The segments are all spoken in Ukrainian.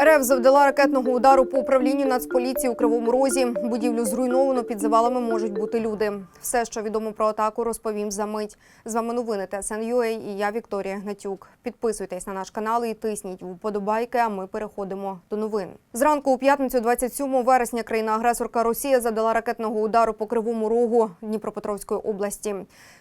РФ завдала ракетного удару по управлінню Нацполіції у Кривому Розі. Будівлю зруйновано, під завалами можуть бути люди. Все, що відомо про атаку, розповім за мить. З вами новини ТСН.UA і я Вікторія Гнатюк. Підписуйтесь на наш канал і тисніть вподобайки, а ми переходимо до новин. Зранку у п'ятницю, 27 вересня, країна-агресорка Росія завдала ракетного удару по Кривому Рогу Дніпропетровської області.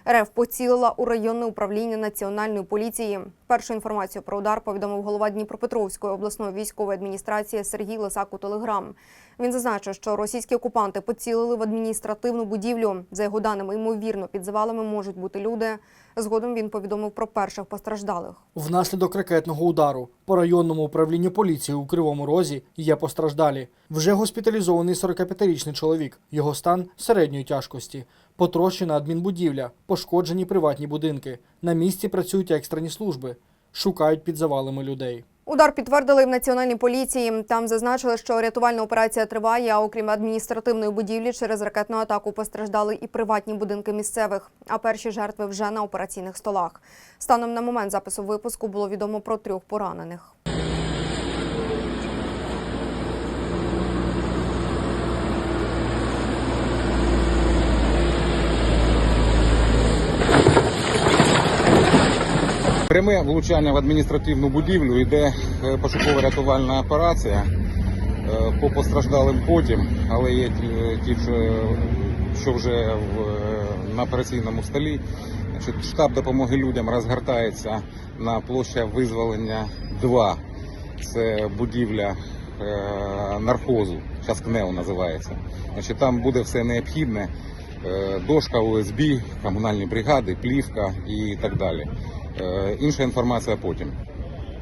РФ поцілила у районне управління Національної поліції. Першу інформацію про удар повідомив голова Дніпропетровської обласної військової адміністрації Сергій Лисак у Телеграм. Він зазначив, що російські окупанти поцілили в адміністративну будівлю. За його даними, ймовірно, під завалами можуть бути люди. Згодом він повідомив про перших постраждалих. Внаслідок ракетного удару по районному управлінню поліції у Кривому Розі є постраждалі. Вже госпіталізований 45-річний чоловік. Його стан середньої тяжкості. Потрощена адмінбудівля, пошкоджені приватні будинки. На місці працюють екстрені служби, шукають під завалами людей. Удар підтвердили в національній поліції. Там зазначили, що рятувальна операція триває. А окрім адміністративної будівлі, через ракетну атаку постраждали і приватні будинки місцевих. А перші жертви вже на операційних столах. Станом на момент запису випуску було відомо про трьох поранених. Пряме влучання в адміністративну будівлю йде е, пошуково-рятувальна операція е, по постраждалим потім, але є ті- ті, що вже е, на операційному столі. Штаб допомоги людям розгортається на площа визволення 2. Це будівля е, нархозу, зараз КНЕО називається. Значить, там буде все необхідне. е, Дошка, ОСБ, комунальні бригади, плівка і так далі. Е, Інша інформація потім.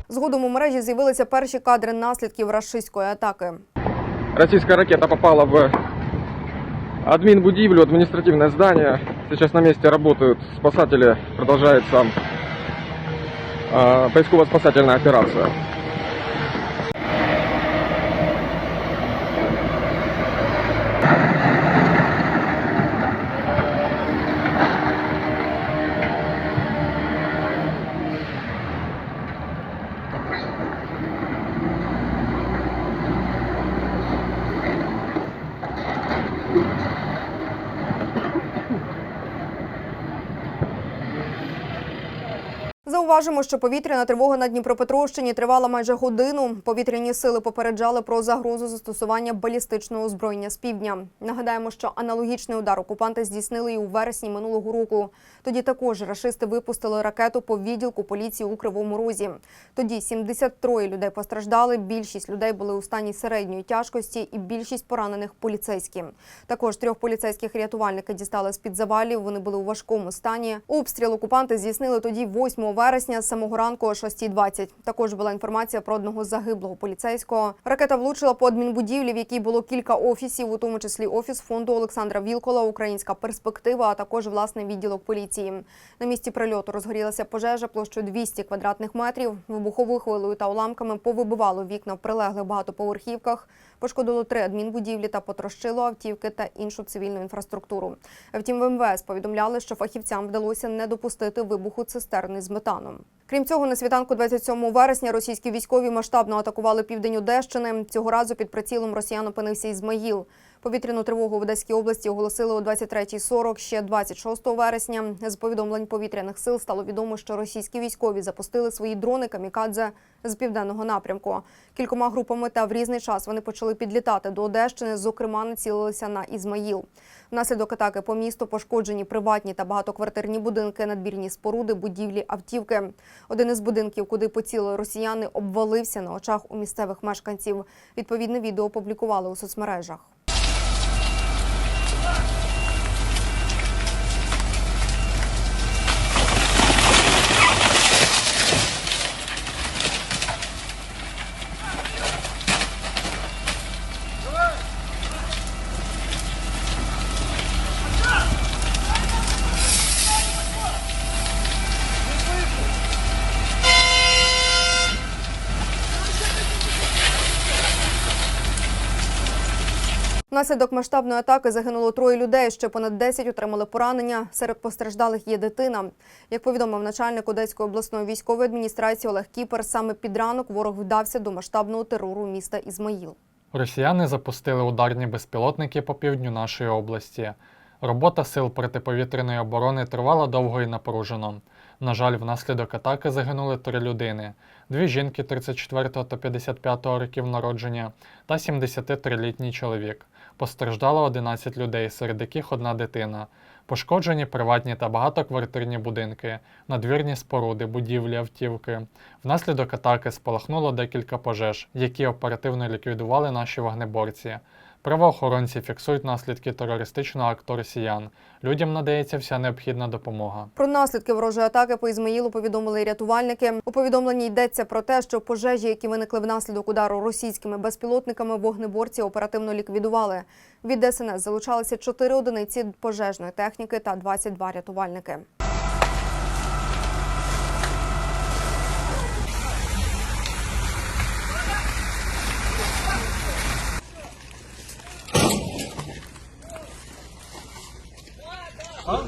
Згодом у мережі з'явилися перші кадри наслідків рашистської атаки. Російська ракета попала в адмінбудівлю, адміністративне здання. Зараз на місці працюють спасателі, продолжается э, поисково-спасательная операция. Зауважимо, що повітряна тривога на Дніпропетровщині тривала майже годину. Повітряні сили попереджали про загрозу застосування балістичного озброєння з півдня. Нагадаємо, що аналогічний удар окупанти здійснили і у вересні минулого року. Тоді також рашисти випустили ракету по відділку поліції у Кривому Розі. Тоді 73 людей постраждали. Більшість людей були у стані середньої тяжкості, і більшість поранених поліцейські. Також трьох поліцейських рятувальники дістали з під завалів. Вони були у важкому стані. Обстріл окупанти здійснили тоді 8 вересня з самого ранку о 6.20. Також була інформація про одного загиблого поліцейського. Ракета влучила по адмінбудівлі, в якій було кілька офісів, у тому числі офіс фонду Олександра Вілкола, Українська перспектива, а також власний відділок поліції. На місці прильоту розгорілася пожежа площею 200 квадратних метрів. Вибуховою хвилею та уламками повибивало вікна в прилеглих багатоповерхівках. Пошкодило три адмінбудівлі та потрощило автівки та іншу цивільну інфраструктуру. Втім, в МВС повідомляли, що фахівцям вдалося не допустити вибуху цистерни з метаном. Крім цього, на світанку 27 вересня російські військові масштабно атакували південь Одещини. Цього разу під прицілом росіян опинився Ізмаїл. Повітряну тривогу в Одеській області оголосили о 23.40 ще 26 вересня. З повідомлень повітряних сил стало відомо, що російські військові запустили свої дрони камікадзе з південного напрямку. Кількома групами та в різний час вони почали підлітати до Одещини. Зокрема, націлилися на Ізмаїл. Внаслідок атаки по місту пошкоджені приватні та багатоквартирні будинки, надбірні споруди, будівлі, автівки. Один із будинків, куди поцілили росіяни, обвалився на очах у місцевих мешканців. Відповідне відео опублікували у соцмережах. Внаслідок масштабної атаки загинуло троє людей. Ще понад 10 отримали поранення. Серед постраждалих є дитина. Як повідомив начальник Одеської обласної військової адміністрації Олег Кіпер, саме під ранок ворог вдався до масштабного терору міста Ізмаїл. Росіяни запустили ударні безпілотники по півдню нашої області. Робота сил протиповітряної оборони тривала довго і напружено. На жаль, внаслідок атаки загинули три людини: дві жінки 34 та 55 років народження та 73-літній чоловік. Постраждало 11 людей, серед яких одна дитина. Пошкоджені приватні та багатоквартирні будинки, надвірні споруди, будівлі, автівки. Внаслідок атаки спалахнуло декілька пожеж, які оперативно ліквідували наші вогнеборці. Правоохоронці фіксують наслідки терористичного акту росіян. Людям надається вся необхідна допомога. Про наслідки ворожої атаки по Ізмаїлу повідомили рятувальники. У повідомленні йдеться про те, що пожежі, які виникли внаслідок удару російськими безпілотниками, вогнеборці оперативно ліквідували. Від ДСНС залучалися 4 одиниці пожежної техніки та 22 рятувальники. Ha?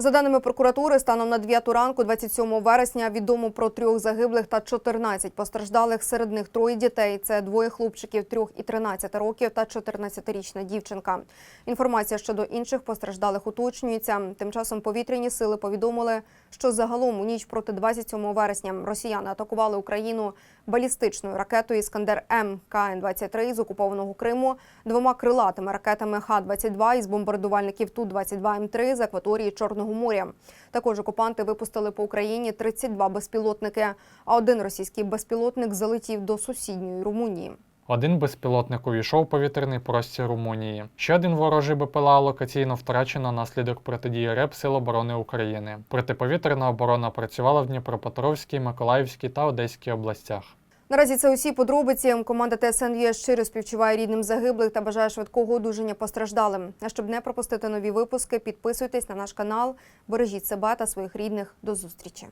За даними прокуратури, станом на 9 ранку, 27 вересня, відомо про трьох загиблих та 14 постраждалих. Серед них троє дітей. Це двоє хлопчиків 3 і 13 років та 14-річна дівчинка. Інформація щодо інших постраждалих уточнюється. Тим часом повітряні сили повідомили, що загалом у ніч проти 27 вересня росіяни атакували Україну балістичною ракетою Іскандер М КН-23 з окупованого Криму, двома крилатими ракетами Х-22 із бомбардувальників Ту-22М3 з акваторії Чорного моря. Також окупанти випустили по Україні 32 безпілотники, а один російський безпілотник залетів до сусідньої Румунії. Один безпілотник увійшов у повітряний простір Румунії. Ще один ворожий БПЛА локаційно втрачено наслідок протидії РЕП Сил оборони України. Протиповітряна оборона працювала в Дніпропетровській, Миколаївській та Одеській областях. Наразі це усі подробиці. Команда ТСН є щиро співчуває рідним загиблих та бажає швидкого одужання постраждалим. А щоб не пропустити нові випуски, підписуйтесь на наш канал, бережіть себе та своїх рідних. До зустрічі.